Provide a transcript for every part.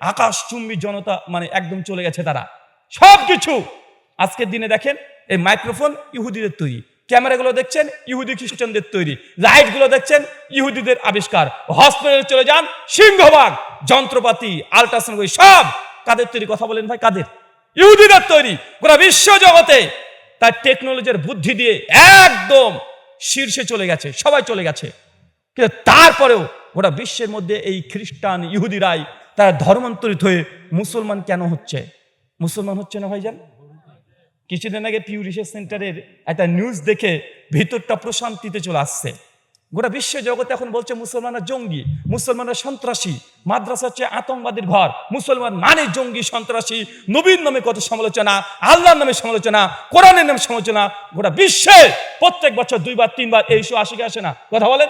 আকাশ চুম্বি জনতা মানে একদম চলে গেছে তারা। সব কিছু আজকের দিনে দেখেন, এই মাইক্রোফোন ইহুদিদের তৈরি। ক্যামেরাগুলো দেখছেন, ইহুদি খ্রিস্টানদের তৈরি। লাইটগুলো দেখছেন, ইহুদিদের আবিষ্কার। হসপিটালে চলে যান সিংহবাগ যন্ত্রপাতি আল্ট্রাসাউন্ড সব! কাদের তৈরি কথা বলেন ভাই, কাদের? ইহুদিদের তৈরি, গোটা বিশ্ব জগতে তার টেকনোলজির বুদ্ধি দিয়ে একদম শীর্ষে চলে গেছে, সবাই চলে গেছে। কিন্তু তারপরেও গোটা বিশ্বের মধ্যে এই খ্রিস্টান ইহুদিরাই তারা ধর্মান্তরিত হয়ে মুসলমান কেন হচ্ছে? মুসলমান হচ্ছে না ভাইজান? কিছুদিন আগে পিউ রিসার্চ সেন্টারের একটা নিউজ দেখে ভিতরটা প্রশান্তিতে চলে আসছে। গোটা বিশ্ব জগতে এখন বলছে মুসলমানরা জঙ্গি, মুসলমানরা সন্ত্রাসী, মাদ্রাসা হচ্ছে আতঙ্কবাদীর ঘর। মুসলমান মানে জঙ্গি, সন্ত্রাসী, নবীর নামে কত সমালোচনা, আল্লাহর নামে সমালোচনা, কোরআনের নামে সমালোচনা, গোটা বিশ্বে প্রত্যেক বছর দুইবার, তিনবার এই ইস্যু আসে আসে না? কথা বলেন।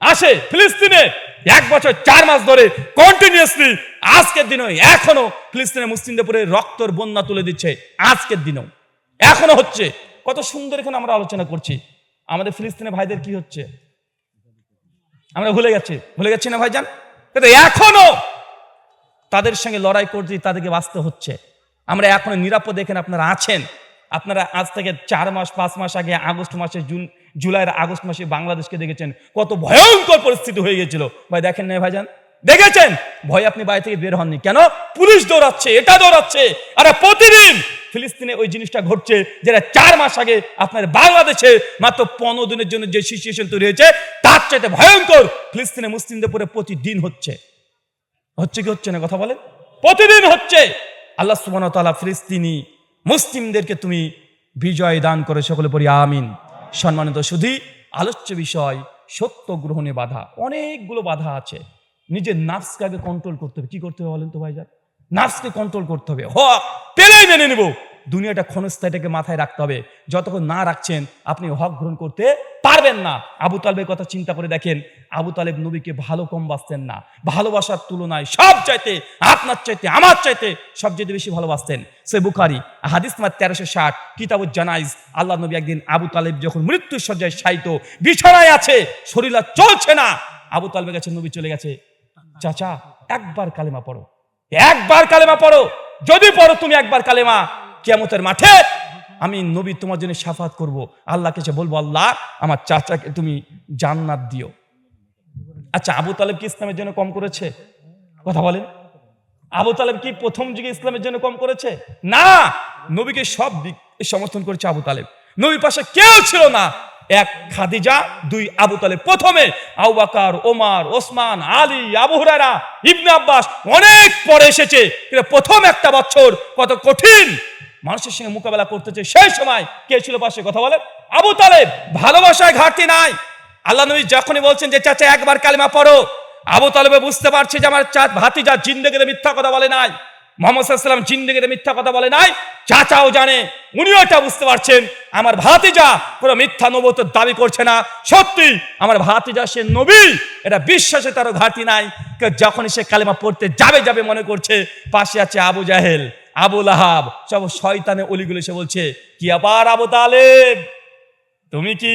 আসে ফিলিস্তিনে। এক বছর চার মাস ধরে কন্টিনিউসলি আজকের দিনেও এখনও ফিলিস্তিনের মুসলিমদের উপরে রক্তর বন্যা তুলে দিচ্ছে আজকের দিনেও। এখনও হচ্ছে। কত সুন্দর এখানে আমরা আলোচনা করছি। আমাদের ফিলিস্তিনে ভাইদের কি হচ্ছে? আমরা ভুলে গেছি। ভুলে গেছি না ভাইজান? কিন্তু এখনও তাদের সঙ্গে লড়াই করতে তাদেরকে বাঁচতে হচ্ছে। আমরা এখনও নিরাপদ এখানে আপনারা আছেন। আপনারা আজ থেকে চার মাস, পাঁচ মাস আগে আগস্ট মাসে, জুন, জুলাইয়ের আগস্ট মাসে বাংলাদেশকে দেখেছেন, কত ভয়ঙ্কর পরিস্থিতি হয়ে গেছিল। ভাই, দেখেন না ভাইজান? দেখেছেন? ভয় আপনি বাড়ি থেকে বের হননি। কেন? পুলিশ দৌড়াচ্ছে, এটা দৌড়াচ্ছে। আরে প্রতিদিন ফিলিস্তিনে ওই জিনিসটা ঘটছে যেটা চার মাস আগে আপনার বাংলাদেশে মাত্র পনেরো দিনের জন্য যে সিচুয়েশন তৈরি হয়েছে, তার চাইতে ভয়ঙ্কর ফিলিস্তিনে মুসলিমদের পরে প্রতিদিন হচ্ছে। হচ্ছে কি হচ্ছে না, কথা বলেন? প্রতিদিন হচ্ছে। আল্লাহ সুবহানাহু ওয়া তাআলা ফিলিস্তিনি মুসলিমদেরকে তুমি বিজয় দান করে সকলে পড়ি, আমিন। সম্মানিত শুধু আলোচ্য বিষয়, সত্য গ্রহণে বাধা। অনেকগুলো বাধা আছে। নিজের নার্সকে আগে কন্ট্রোল করতে হবে। কি করতে হবে বলেন তো ভাই ভাইজান? নার্সকে কন্ট্রোল করতে হবে। হ পেলেই মেনে নেব। দুনিয়াটা ক্ষণস্থায়ীটাকে মাথায় রাখতে হবে। যতক্ষণ না রাখছেন, আপনি হক গ্রহণ করতে পারবেন না। আবু তালেবের কথা চিন্তা করে দেখেন, আবু তালেব নবীকে ভালো কম বাঁচতেন না। ভালোবাসার তুলনায় সব চাইতে, আপনার চাইতে, আমার চাইতে সবচেয়ে বেশি ভালোবাসতেন। সে বুখারি, হাদিস নাম্বার তেরোশো ষাট কিতাবুল জানাইজ, আল্লাহ নবী একদিন আবু তালেব যখন মৃত্যুর সজ্জায় শায়িত, বিছানায় আছে, শরীর চলছে না। আবু তালেবের কাছে নবী চলে গেছে, চাচা, একবার কালেমা পড়ো। একবার কালেমা পড়ো? যদি পড়ো, তুমি একবার কালেমা। কিয়ামতের মাঠে আমি নবী তোমার জন্য সাফাত করব। আল্লাহকে সে বলব, আল্লাহ, আমার চাচাকে তুমি জান্নাত দিও। আচ্ছা আবু তালেব কি ইসলামের জন্য কম করেছে? কথা বলেন। আবু তালেব কি প্রথম যুগে ইসলামের জন্য কম করেছে? না, নবীকে সব দিক সমর্থন করেছে আবু তালেব। নবীর পাশে কেউ ছিল না। এক খাদিজা, দুই আবু তালেব প্রথমে। আবু বাকার, ওমার, ওসমান, আলী, আবু হুরায়রা, ইবনে আব্বাস অনেক পরে এসেছে। প্রথম একটা বছর কত কঠিন। মানুষের সঙ্গে মোকাবেলা করতে করতেছে সেই সময় কে ছিল পাশে কথা বলেন? আবু তালেব ভালোবাসায় ঘাটতি নাই। আল্লাহ নবী যখনই বলছেন যে, চাচা, একবার কালিমা পড়ো। আবু তালেবে বুঝতে পারছে যে, আমার চা ভাতিজা জিন্দগিতে মিথ্যা কথা বলে নাই। মোহাম্মদ সাল্লাম জিন্দগিতে মিথ্যা কথা বলে নাই। চাচাও জানে, উনিও এটা বুঝতে পারছেন, আমার ভাতিজা কোনো মিথ্যা নবতের দাবি করছে না। সত্যি, আমার ভাতিজা সে নবী, এটা বিশ্বাসে তারও ঘাটতি নাই। যখনই সে কালিমা পড়তে যাবে যাবে মনে করছে, পাশে আছে আবু জাহেল। আবু লাহাব সব শয়তানে অলিগুলো সে বলছে, কি আবার আবু তালেব? তুমি কি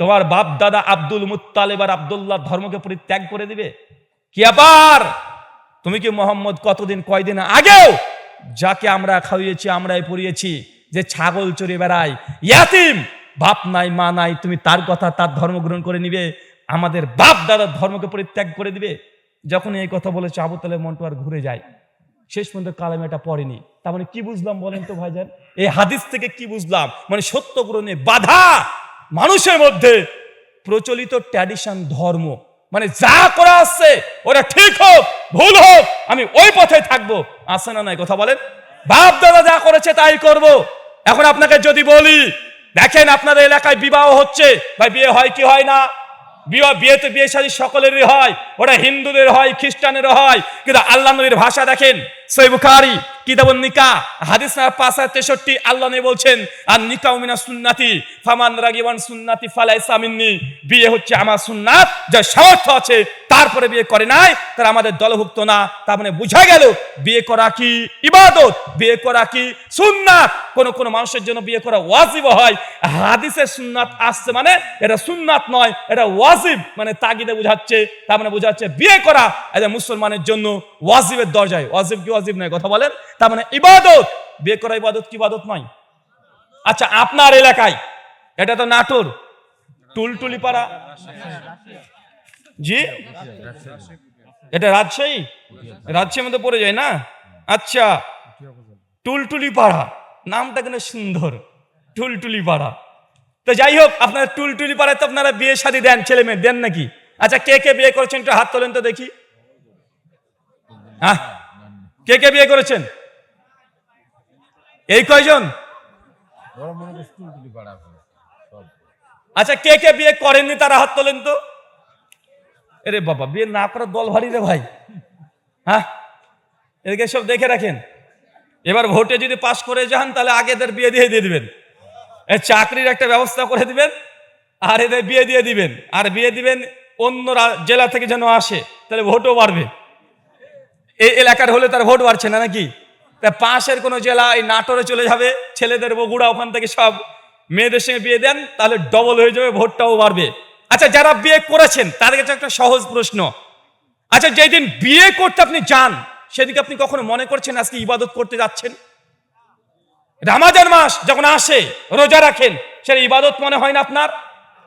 তোমার বাপ দাদা আব্দুল মুত্তালেব আর আবদুল্লাহ ধর্মকে পরিত্যাগ করে দিবে? কি আবার তুমি কি মোহাম্মদ কতদিন, কয়দিন আগেও যাকে আমরা খাইয়েছি, আমরাই পড়িয়েছি, যে ছাগল চড়ে বেড়ায়? ইয়াতিম, বাপ নাই, মা নাই, তুমি তার কথা, তার ধর্ম গ্রহণ করে নিবে, আমাদের বাপ দাদার ধর্মকে পরিত্যাগ করে দিবে? যখন এই কথা বলেছে, আবু তালেব মনটা আর ঘুরে যায়। শেষ পর্যন্ত কালামেটা পড়েনি। তার মানে কি বুঝলাম বলেন তো ভাইজান? এই হাদিস থেকে কি বুঝলাম? মানে সত্য গ্রহণে বাধা মানুষের মধ্যে প্রচলিত ট্র্যাডিশন ধর্ম মানে যা করা আসছে ওরা ঠিক হোক, ভুল হোক, আমি ওই পথে থাকব। আসে না নাই? কথা বলেন। বাপ দাদা যা করেছে তাই করব। এখন আপনাকে যদি বলি, দেখেন আপনাদের এলাকায় বিবাহ হচ্ছে ভাই বিয়ে হয় কি হয় না? বিবাহ, বিয়েতে বিয়ে শাদী সকলেরই হয়, ওটা হিন্দুদের হয়, খ্রিস্টানেরও হয়, কিন্তু আল্লাহ নবীর ভাষা দেখেন নিকা হাদিস না তেষট্টি, আল্লাহ বলছেন আর নিকা উমিনা সুন্নাতি, ফামান সুন্নাতি ফালাই সামিননি বিয়ে হচ্ছে আমার সুন্নাত, যার সামর্থ্য আছে, তারপরে বিয়ে করে নাই, তারা আমাদের দলভুক্ত না। তার মানে বোঝা গেল, বিয়ে করা কি ইবাদত, বিয়ে করা কি সুন্নাত? কোন কোন মানুষের জন্য বিয়ে করা ওয়াজিব হয়। হাদিসের সুন্নাত আসছে মানে এটা সুন্নাত নয়, এটা ওয়াজিব মানে তাগিদে বোঝাচ্ছে, তার মানে বোঝাচ্ছে বিয়ে করা এটা মুসলমানের জন্য ওয়াজিবের দরজায়। ওয়াজিব কি ওয়াজিব নয়, কথা বলেন। তার মানে ইবাদত। বিয়ে করা ইবাদত কি ইবাদত নয়? আচ্ছা আপনার এলাকায়, এটা তো নাটোর টুলটুলি পাড়া জি? এটা রাজশাহী? রাজশাহীর মধ্যে পড়ে যায় না? আচ্ছা টুলটুলি পাড়া নামটা কেন সুন্দর টুলটুলি পাড়া তো যাই হোক, আপনারা টুলটুলি পাড়ায় তো আপনারা বিয়ে শাদী দেন, ছেলে মেয়ে দেন নাকি? আচ্ছা কে কে বিয়ে করেছেন একটু হাত তোলেন তো দেখি। হ্যাঁ? কে কে বিয়ে করেছেন? এই কয়জন? আচ্ছা কে কে বিয়ে করেননি তারা হাত তোলেন তো? এরে বাবা, বিয়ে না করার দল ভারী রে ভাই। হ্যাঁ? এদিকে সব দেখে রাখেন। এবার ভোটে যদি পাশ করে যান, তাহলে আগে এদের বিয়ে দিয়ে দিয়ে দিবেন। চাকরির একটা ব্যবস্থা করে দিবেন, আর এদের বিয়ে দিয়ে দিবেন। আর বিয়ে দিবেন অন্য জেলা থেকে যেন আসে, তাহলে ভোটও বাড়বে। এই এলাকার হলে তার ভোট বাড়ছে না নাকি? তা পাশের কোনো জেলা এই নাটোরে চলে যাবে, ছেলেদের বগুড়া ওখান থেকে সব মেয়েদের সঙ্গে বিয়ে দেন, তাহলে ডবল হয়ে যাবে, ভোটটাও বাড়বে। আচ্ছা যারা বিয়ে করেছেন, তাদের কাছে একটা সহজ প্রশ্ন। আচ্ছা যেই দিন বিয়ে করতে আপনি যান সেদিকে আপনি কখনো মনে করছেন আজকে ইবাদত করতে যাচ্ছেন? রামাজান মাস যখন আসে, রোজা রাখেন সেটা ইবাদত মনে হয় না আপনার?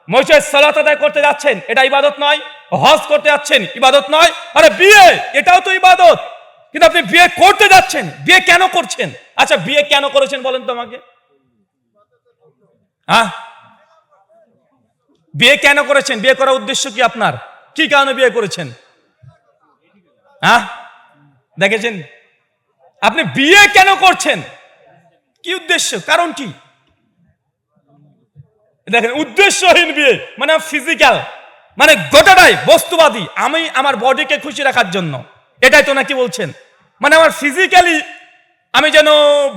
মসজিদ সালাত আদায় করতে যাচ্ছেন, এটা ইবাদত নয়। হজ করতে যাচ্ছেন, ইবাদত নয়। আরে বিয়ে, এটাও তো ইবাদত। কিন্তু আপনি বিয়ে করতে যাচ্ছেন, বিয়ে কেন করছেন? আচ্ছা বিয়ে কেন করেছেন বলেন তো আমাকে। হ্যাঁ? বিয়ে কেন করেছেন? বিয়ে করার উদ্দেশ্য কি আপনার? কি কারণে বিয়ে করেছেন? হ্যাঁ? দেখেছেন? আপনি বিয়ে কেন করছেন? কি উদ্দেশ্য? কারণ কি? দেখেন, উদ্দেশ্যহীন বিয়ে মানে ফিজিক্যাল মানে গোটাটাই বস্তুবাদী, আমি আমার বডিকে খুশি রাখার জন্য। এটাই তো নাকি বলছেন? মানে আমার ফিজিক্যালি আমি যেন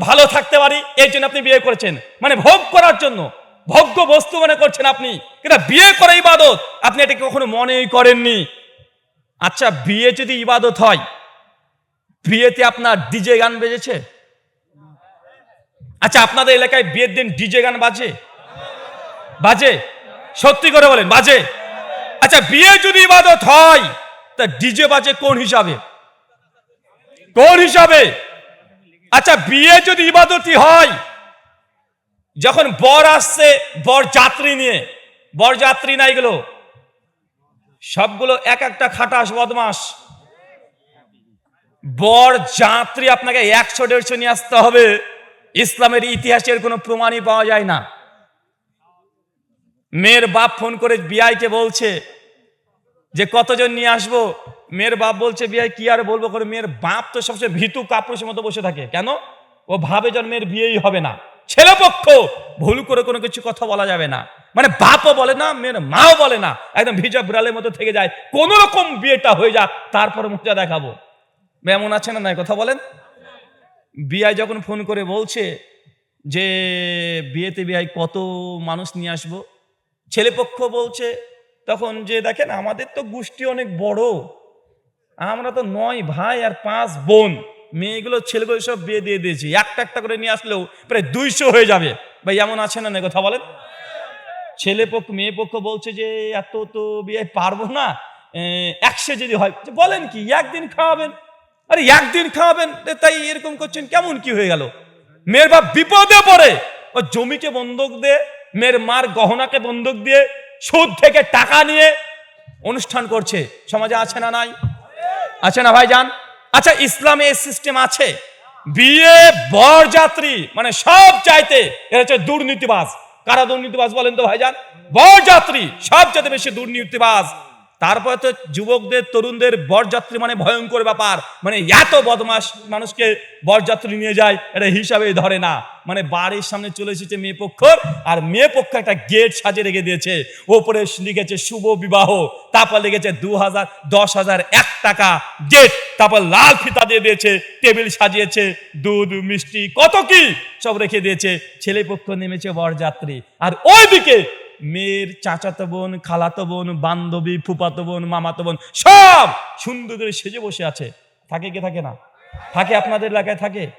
ভালো থাকতে পারি, এই জন্য আপনি বিয়ে করেছেন। মানে ভোগ করার জন্য, ভোগ্য বস্তু মনে করছেন আপনি। এটা বিয়ে করে ইবাদত, আপনি এটাকে কখনো মনেই করেননি। আচ্ছা বিয়ে যদি ইবাদত হয়, বিয়েতে আপনার ডিজে গান বেজেছে? আচ্ছা আপনাদের এলাকায় বিয়ের দিন ডিজে গান বাজে? বাজে? সত্যি করে বলেন, বাজে? আচ্ছা বিয়ে যদি ইবাদত হয়, তা ডিজে বাজে কোন হিসাবে? কোন হিসাবে? আচ্ছা বিয়ে যদি ইবাদতই হয়, যখন বর আসছে, বর যাত্রী নিয়ে, বর যাত্রী না এগুলো সবগুলো এক একটা খাটাস, বদমাস। বর যাত্রী আপনাকে একশো, দেড়শো নিয়ে আসতে হবে, ইসলামের ইতিহাসের কোনো প্রমাণই পাওয়া যায় না। মেয়ের বাপ ফোন করে বিআইকে বলছে যে কতজন নিয়ে আসব? মেয়ের বাপ বলছে, বিআই, কি আর বলব করে? মেয়ের বাপ তো সবচেয়ে ভীতু কাপুরুষের মতো বসে থাকে। কেন? ও ভাবে যেন মেয়ের বিয়েই হবে না। ছেলে পক্ষ, ভুল করে কোনো কিছু কথা বলা যাবে না। মানে বাপও বলে না, মেয়ের মাও বলে না। একদম ভিজা বিড়ালের মতো থেকে যায়। কোন রকম বিয়েটা হয়ে যাক, তারপরে মুখটা দেখাবো। এমন আছে না নাই? কথা বলেন। বিআই যখন ফোন করে বলছে যে, বিয়েতে বিআই কত মানুষ নিয়ে আসব? ছেলেপক্ষ বলছে, তখন যে দেখেন আমাদের তো গোষ্ঠী অনেক বড়, আমরা তো নয় ভাই আর পাঁচ বোন, মেয়েগুলো ছেলেগুলো সব বিয়ে দিয়ে দিয়েছি, একটা একটা করে নিয়ে আসলেও প্রায় দুইশো হয়ে যাবে। ভাই, এমন আছে না কথা বলেন? ছেলে পক্ষ মেয়ে পক্ষ বলছে যে এত তো বিয়ে পারব না একশো যদি হয় বলেন কি, একদিন খাওয়াবেন? আরে, একদিন খাওয়াবেন? তাই এরকম করছেন, কেমন কি হয়ে গেল? মেয়ের বাপ বিপদে পড়ে, ও জমিকে বন্ধক দিয়ে মেয়ের মার গহনাকে বন্দুক দিয়ে সুদ থেকে টাকা নিয়ে অনুষ্ঠান করছে। সমাজে আছে না নাই? আছে না ভাই যান আচ্ছা ইসলামে এই সিস্টেম আছে। বিয়ে, বরযাত্রী মানে সব চাইতে এরা হচ্ছে দুর্নীতিবাজ। কারা দুর্নীতিবাজ বলেন তো ভাইজান বরযাত্রী, সব চাইতে বেশি দুর্নীতিবাজ। তারপরে তো যুবকদের, তরুণদের বরযাত্রী মানে ভয়ঙ্কর ব্যাপার। মানে এত বদমাস মানুষকে বরযাত্রী নিয়ে যায়, এটা হিসাবে ধরে না। মানে বাড়ির সামনে চলে এসেছে মেয়ে পক্ষর, আর মেয়ে পক্ষ একটা গেট সাজিয়ে রেখে দিয়েছে। ওপরে লিখেছে শুভ বিবাহ, তারপর লিখেছে দু হাজার দশ হাজার এক টাকা গেট, তারপর লাল ফিতা দিয়ে দিয়েছে, টেবিল সাজিয়েছে, দুধ, মিষ্টি, কত কি সব রেখে দিয়েছে। ছেলে পক্ষ নেমেছে বরযাত্রী। আর ওইদিকে মেয়ের চাচাতো বোন, খালাতো বোন, বান্ধবী ফুপাতো বোন, মামাতো বোন, সব সুন্দর করে সেজে বসে আছে। থাকে কে থাকে না? থাকে আপনাদের এলাকায় থাকে?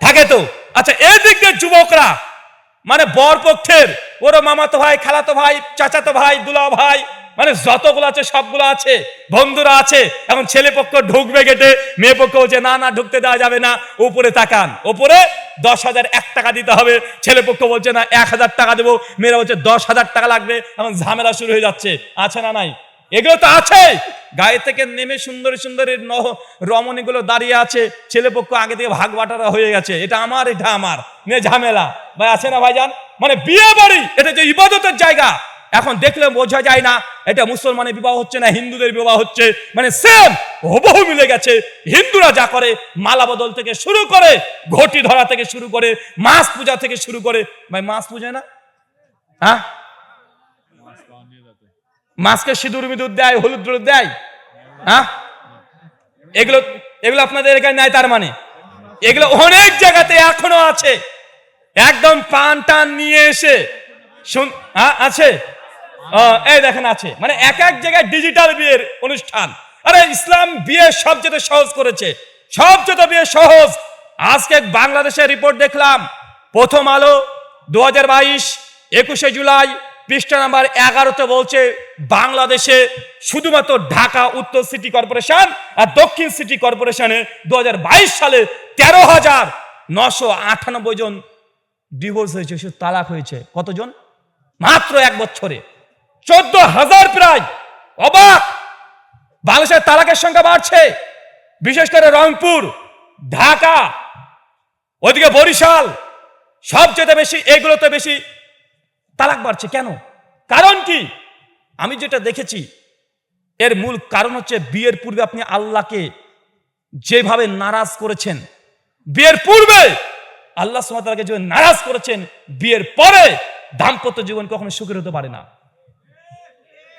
থাকে তো। আচ্ছা এদিক যুবকরা মানে বর পক্ষের ওরও মামাতো ভাই, খালাতো ভাই, চাচাতো ভাই দুলা ভাই মানে যতগুলো আছে, সবগুলো আছে, বন্ধুরা আছে, এখন ছেলে পক্ষ ঢুকবে গেটে, মেয়ে পক্ষ বলছে, না না, ঢুকতে দেওয়া যাবে না। উপরে তাকান। উপরে দশ হাজার এক টাকা দিতে হবে। ছেলে পক্ষ বলছে, না, এক হাজার টাকা দেবো। মেয়েরা বলছে, দশ হাজার টাকা লাগবে। এখন ঝামেলা শুরু হয়ে যাচ্ছে। আছে না নাই? এগুলো তো আছে। গায়ে থেকে নেমে সুন্দর সুন্দর রমণীগুলো দাঁড়িয়ে আছে। ছেলে পক্ষ আগে থেকে ভাগ বাটারা হয়ে গেছে। এটা আমার এটা আমার। নিয়ে ঝামেলা। ভাই, আছে না ভাইজান? মানে বিয়ে বাড়ি, এটা যে ইবাদতের জায়গা। এখন দেখলে বোঝা যায় না, এটা মুসলমানের বিবাহ হচ্ছে না, হিন্দুদের বিবাহ হচ্ছে। মানে সেম হুবহু মিলে গেছে। হিন্দুরা যা করে, মালা বদল থেকে শুরু করে, ঘটি ধরা থেকে শুরু করে, মাছ পূজা থেকে শুরু করে। ভাই, মাছ পূজা না? হ্যাঁ? মাছকে সিঁদুর মিদুর দেয়, হলুদ হলুদ দেয়? হ্যাঁ? এগুলো এগুলো আপনাদের এখানে নাই তার মানে। এগুলো অনেক জায়গাতে এখনও আছে। একদম পান টান নিয়ে এসে, শুন আছে? এই দেখেন আছে। মানে এক এক জায়গায় ডিজিটাল বিয়ের অনুষ্ঠান। আরে ইসলাম বিয়ে সবচেয়ে সহজ করেছে। সবচেয়ে বিয়ে সহজ। আজকে বাংলাদেশের রিপোর্ট দেখলাম, প্রথম আলো দু হাজার বাইশ, একুশে জুলাই, পৃষ্ঠা নাম্বার এগারোতে বলছে, বাংলাদেশে শুধুমাত্র ঢাকা, উত্তর সিটি কর্পোরেশন আর দক্ষিণ সিটি কর্পোরেশনে দু হাজার বাইশ সালে তেরো হাজার নশো আটানব্বই জন ডিভোর্স হয়েছে তালাক হয়েছে। কতজন? মাত্র এক বছরে। চোদ্দ হাজার প্রায় অবাক। বাংলাদেশের তালাকের সংখ্যা বাড়ছে। বিশেষ করে রংপুর, ঢাকা, ওদিকে বরিশাল, সবচেয়ে বেশি, এগুলোতে বেশি তালাক বাড়ছে। কেন? কারণ কি? আমি যেটা দেখেছি, এর মূল কারণ হচ্ছে বিয়ের পূর্বে আপনি আল্লাহকে যেভাবে নারাজ করেছেন, বিয়ের পূর্বে আল্লাহ সুমাতাকে যে নারাজ করেছেন, বিয়ের পরে দাম্পত্য জীবন কখনো সুখের হতে পারে না।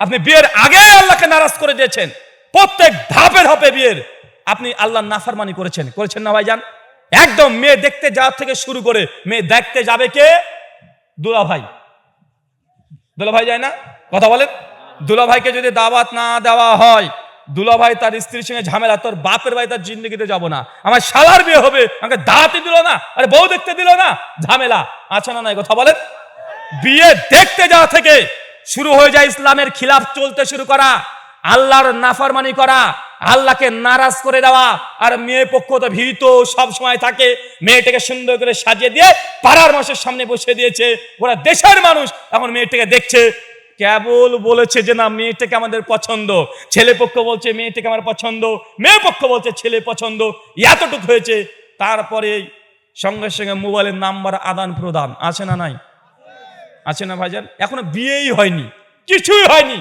আপনি বিয়ের আগে আল্লাহকে নারাজ করে দিয়েছেন। প্রত্যেক ধাপে ধাপে বিয়ের। আপনি আল্লাহ নাফারমানি করেছেন। করেছেন না ভাইজান? একদম মেয়ে দেখতে যাওয়ার থেকে শুরু করে মেয়ে দেখতে যাবে কে? দুলা ভাই। দুলা ভাই যায় না? কথা বলেন। দুলা ভাইকে যদি দাওয়াত না দেওয়া হয়, দুলা ভাই তার স্ত্রীর সঙ্গে ঝামেলা, তোর বাপের ভাই তার জিন্দগিতে যাব না। আমার শালার বিয়ে হবে, আমাকে দাওয়াতই দিল না। আরে বউ দেখতে দিল না। ঝামেলা। আছে না কথা বলেন। বিয়ে দেখতে যাওয়া থেকে শুরু হয়ে যায় ইসলামের খিলাফ চলতে শুরু করা, আল্লাহর নাফরমানি করা, আল্লাহকে নারাজ করে দেওয়া, আর মেয়ে পক্ষ তো ভীত সব সময় থাকে। মেয়েটাকে সুন্দর করে সাজিয়ে দিয়ে পাড়ার মাসের সামনে বসে দিয়েছে। ওরা দেশের মানুষ। এখন মেয়েটাকে দেখছে, কেবল বলেছে যে, না, মেয়েটাকে আমাদের পছন্দ। ছেলে পক্ষ বলছে, মেয়েটাকে আমার পছন্দ। মেয়ে পক্ষ বলছে, ছেলে পছন্দ। এতটুকু হয়েছে। তারপরে সঙ্গে সঙ্গে মোবাইলের নাম্বার আদান প্রদান আছে না নাই? আছে না ভাইজান? এখনও বিয়েই হয়নি, কিছুই হয়নি।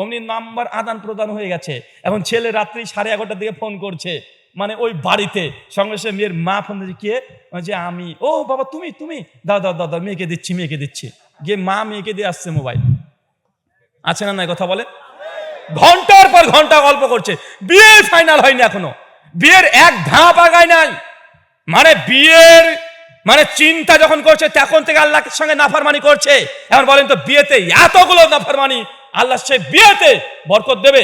অমনি নাম্বার আদান প্রদান হয়ে গেছে, এখন ছেলে রাত্রি সাড়ে এগারোটার দিকে ফোন করছে মানে ওই বাড়িতে। সঙ্গে সঙ্গে মেয়ের মা ফোন দিচ্ছে কে? যে আমি। ও বাবা, তুমি তুমি? দাও দাও দাও মেয়েকে দিচ্ছি মেয়েকে দিচ্ছি। গিয়ে মা মেয়েকে দিয়ে আসছে মোবাইল। আছে না নাই কথা বলে ঘণ্টার পর ঘণ্টা গল্প করছে। বিয়ে ফাইনাল হয়নি এখনও। বিয়ের এক ধাপ আগায় নাই। মানে বিয়ের মানে চিন্তা যখন করছে, তখন থেকে আল্লাহর সঙ্গে নাফারমানি করছে। এখন বলেন তো, বিয়েতে এতগুলো নাফারমানি, আল্লাহ সে বিয়েতে বরকত দেবে?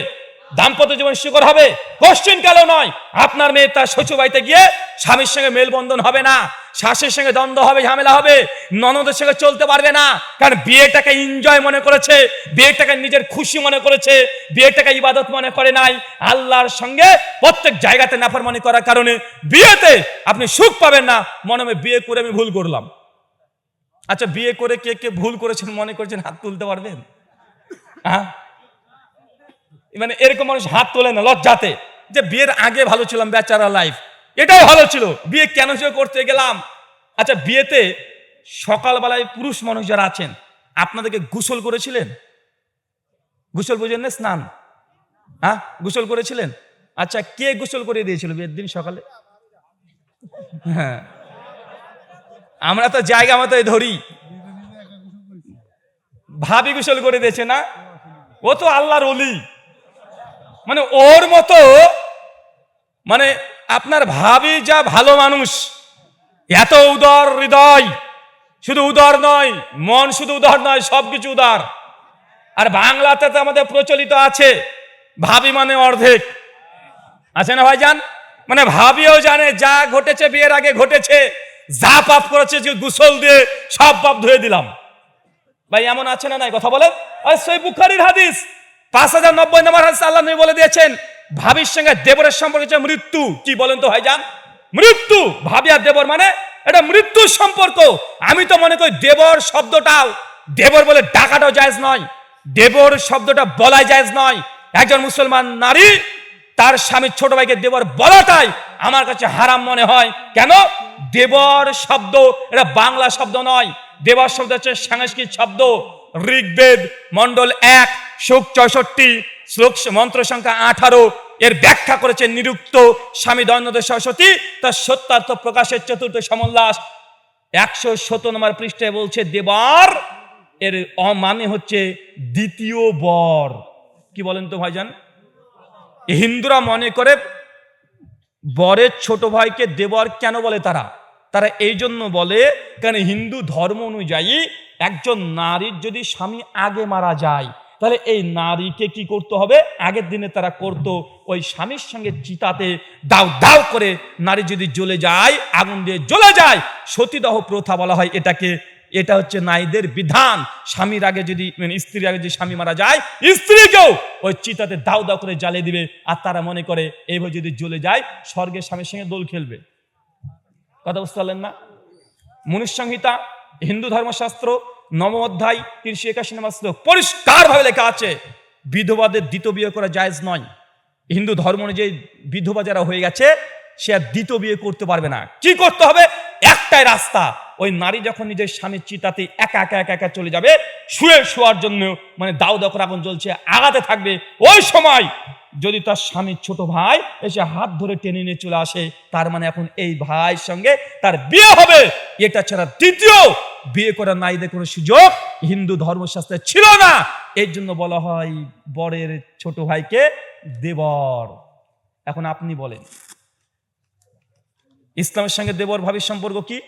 দাম্পত্য জীবন শিকর হবে? কোশ্চিন কালো নয়? আপনার মেয়ে তার শ্বশুর বাড়িতে গিয়ে স্বামীর সঙ্গে মেলবন্ধন হবে না। শাশুর সঙ্গে দ্বন্দ্ব হবে, ঝামেলা হবে, ননদের সঙ্গে চলতে পারবে না। কারণ বিয়েটাকে এনজয় মনে করেছে, বিয়েটাকে নিজের খুশি মনে করেছে, বিয়েটাকে ইবাদত মনে করে নাই। আল্লাহর সঙ্গে প্রত্যেক জায়গাতে নাফরমানি করার কারণে বিয়েতে আপনি সুখ পাবেন না। মনে হবে বিয়ে করে আমি ভুল করলাম। আচ্ছা বিয়ে করে কে কে ভুল করেছেন মনে করছেন হাত তুলতে পারবেন? হ্যাঁ? মানে এরকম মানুষ হাত তোলে না, লজ্জাতে। যে বিয়ের আগে ভালো ছিলাম, বেচারা লাইফ এটাই ভালো ছিল। বিয়ে কেন যে করতে গেলাম? আচ্ছা বিয়েতে সকালবেলায় পুরুষ মানুষ যারা আছেন, আপনাদেরকে গোসল করেছিলেন? গোসল বুঝেন না স্নান? হ্যাঁ? গোসল করেছিলেন? আচ্ছা কে গোসল করে দিয়েছিল বিয়ের দিন সকালে? হ্যাঁ। আমরা তো জায়গা মতোই ধরি। ভাবি গোসল করে দিয়েছে না? ও তো আল্লাহর অলি মানে ওর মতো মানে আপনার ভাবি যা ভালো মানুষ, এত উদার হৃদয়, শুধু উদার নয়, মন শুধু উদার নয় সবকিছু উদার। আর বাংলাতে তো আমাদের প্রচলিত আছে, ভাবি মানে অর্ধেক। আছে না ভাইজান? মানে ভাবিও জানে, যা ঘটেছে বিয়ের আগে ঘটেছে, যা পাপ করেছে যে গোসল দিয়ে সব পাপ ধুয়ে দিলাম। ভাই, এমন আছে না নাই? কথা বলেন। আর সই বুখারির হাদিস, পাঁচ হাজার নব্বই নম্বর হাদিস আল্লাহ নবী বলে দিয়েছেন ভাবির সঙ্গে দেবরের সম্পর্ক হচ্ছে মৃত্যু, কি বলেন তো ভাইজান? মৃত্যু! ভাবি আর দেবর মানে এটা মৃত্যুর সম্পর্ক। আমি তো মনে করি দেবর শব্দটাও, দেবর বলে ডাকাটাও জায়েজ নয়, দেবর শব্দটা বলাই জায়েজ নয়। একজন মুসলমান নারী, তার স্বামীর ছোট ভাইকে দেবর বলাটাই আমার কাছে হারাম মনে হয়। কেন? দেবর শব্দ এটা বাংলা শব্দ নয়। দেবর শব্দ হচ্ছে সাংস্কৃতিক শব্দ, ঋগ্বেদ মন্ডল এক শোক চৌষট্টি শ্লোক মন্ত্র সংখ্যা আঠারো এর ব্যাখ্যা করেছে নিরুক্ত স্বামী দৈনন্দ সরস্বতী। তার সত্যার্থ প্রকাশের চতুর্থ সমল্লাস একশো সত্তর নম্বর পৃষ্ঠে বলছে, দেবার এর অ- মানে হচ্ছে দ্বিতীয় বর। কি বলেন তো ভাইজান? হিন্দুরা মনে করে বরের ছোট ভাইকে দেবর কেন বলে তারা? তারা এই জন্য বলে, কারণ হিন্দু ধর্ম অনুযায়ী একজন নারীর যদি স্বামী আগে মারা যায় তাহলে এই নারীকে কি করতে হবে? আগের দিনে তারা করত ওই স্বামীর সঙ্গে চিতাতে দাও দাও করে নারী যদি জ্বলে যায়, আগুন দিয়ে জ্বলে যায়, সতীদাহ প্রথা বলা হয় এটাকে। এটা হচ্ছে নারীদের বিধান। স্বামীর আগে যদি মানে স্ত্রীর আগে যদি স্বামী মারা যায়, স্ত্রীকেও ওই চিতাতে দাও দাও করে জ্বালিয়ে দিবে। আর তারা মনে করে, এইভাবে যদি জ্বলে যায়, স্বর্গের স্বামীর সঙ্গে দোল খেলবে। কথা বুঝতে পারলেন না? মনুষ্য সংহিতা হিন্দু ধর্মশাস্ত্র নবম অধ্যায়, তিনশো একাশি নম্বর শ্লোক। পরিষ্কারভাবে লেখা আছে, বিধবাদের দ্বিতীয় বিয়ে করা জায়েজ নয়। হিন্দু ধর্ম অনুযায়ী বিধবা যারা হয়ে গেছে, সে আর দ্বিতীয় বিয়ে করতে পারবে না। কি করতে হবে? একটাই রাস্তা ওই নারী যখন নিজের স্বামীর চিতাতে একা একা একা একা চলে যাবে, শুয়ে শোয়ার জন্য মানে দাও করে আগুন জ্বলছে আগাতে থাকবে। ওই সময় যদি তার স্বামীর ছোট ভাই এসে হাত ধরে টেনে নিয়ে চলে আসে, তার মানে এখন এই ভাইয়ের সঙ্গে তার বিয়ে হবে। এটা ছাড়া দ্বিতীয় বিয়ে করার নারীদের কোনো সুযোগ হিন্দু ধর্মশাস্ত্রে ছিল না। এর জন্য বলা হয় বরের ছোট ভাইকে দেবর। এখন আপনি বলেন, ইসলামের সঙ্গে দেবর ভাবির সম্পর্ক কি?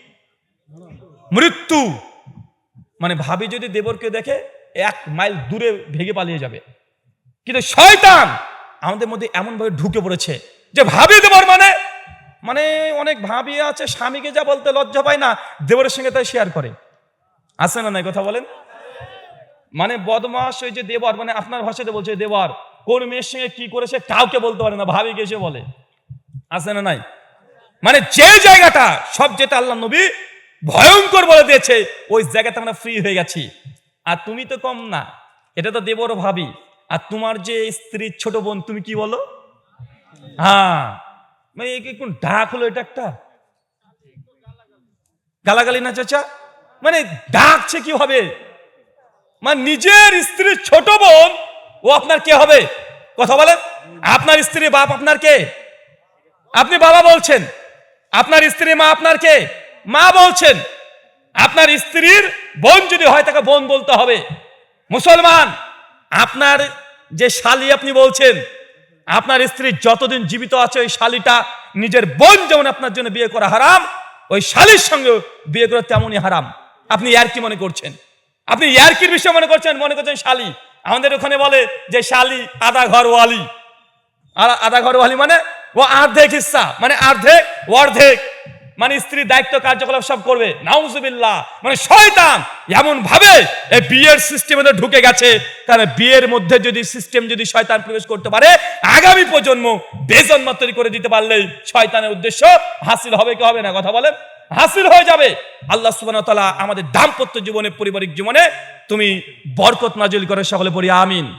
মৃত্যু। মানে ভাবি যদি দেবরকে দেখে, এক মাইল দূরে ভেগে পালিয়ে যাবে। কিন্তু শয়তান আমাদের মধ্যে এমন ভাবে ঢুকে পড়েছে যে ভাবি দেবর মানে মানে অনেক ভাবি আছে, স্বামীকে যা বলতে লজ্জা পায় না, দেবরের সঙ্গে তাই শেয়ার করে। আছে না নাই কথা বলেন? মানে বদমাস ওই যে দেবর মানে আপনার ভাষাতে বলছে দেবর, কোন মেয়ের সঙ্গে কি করেছে কাউকে বলতে পারে না ভাবি এসে বলে। আছে না নাই? মানে যে জায়গাটা, সব যেটা আল্লাহ নবী ভয়ঙ্কর বলে দিয়েছে, ওই জায়গাতে আমরা ফ্রি হয়ে গেছি। আর তুমি তো কম না, এটা তো দেবর ভাবি। আর তোমার যে স্ত্রীর ছোট বোন, তুমি কি বলো? হ্যাঁ। মানে কোন ডাক হলো এটা একটা? গালাগালি না চাচা? মানে ডাকছে কি হবে? মানে নিজের স্ত্রীর ছোট বোন, ও আপনার কে হবে? কথা বলেন। আপনার স্ত্রী বাপ আপনার কে? আপনি বাবা বলছেন। আপনার স্ত্রী মা আপনার কে? মা বলছেন, আপনার স্ত্রীর বোন যদি হয় তাকে বোন বলতে হবে। মুসলমান, আপনার যে শালি আপনি বলছেন, আপনার স্ত্রী যতদিন জীবিত আছে ওই শালিটা নিজের বোন যেমন আপনার জন্য বিয়ে করা হারাম, ওই শালির সঙ্গে বিয়ে করা তেমনই হারাম। আপনি ইয়ার কি মনে করছেন? আপনি ইয়ারকির বিষয় মনে করছেন? মনে করছেন শালি। আমাদের ওখানে বলে যে শালি আধা ঘর ওয়ালি আর আধা ঘর ওয়ালি মানে ও অর্ধেক হিস্সা মানে অর্ধেক অর্ধেক। মানে স্ত্রীর দায়িত্ব কার্যকলাপ সব করবে। নাউজুবিল্লাহ। মানে শয়তান এমন ভাবে এই বিয়ের সিস্টেমে ঢুকে গেছে। কারণ বিয়ের মধ্যে যদি সিস্টেম যদি শয়তান প্রবেশ করতে পারে, আগামী প্রজন্ম বেজন্ম তৈরি করে দিতে পারলেই শয়তানের উদ্দেশ্য হাসিল হবে কি হবে না? কথা বলেন। হাসিল হয়ে যাবে। আল্লাহ সুবহানাহু তাআলা আমাদের দাম্পত্য জীবনে, পারিবারিক জীবনে তুমি বরকত নাজিল করে সকলে পড়ি, আমিন।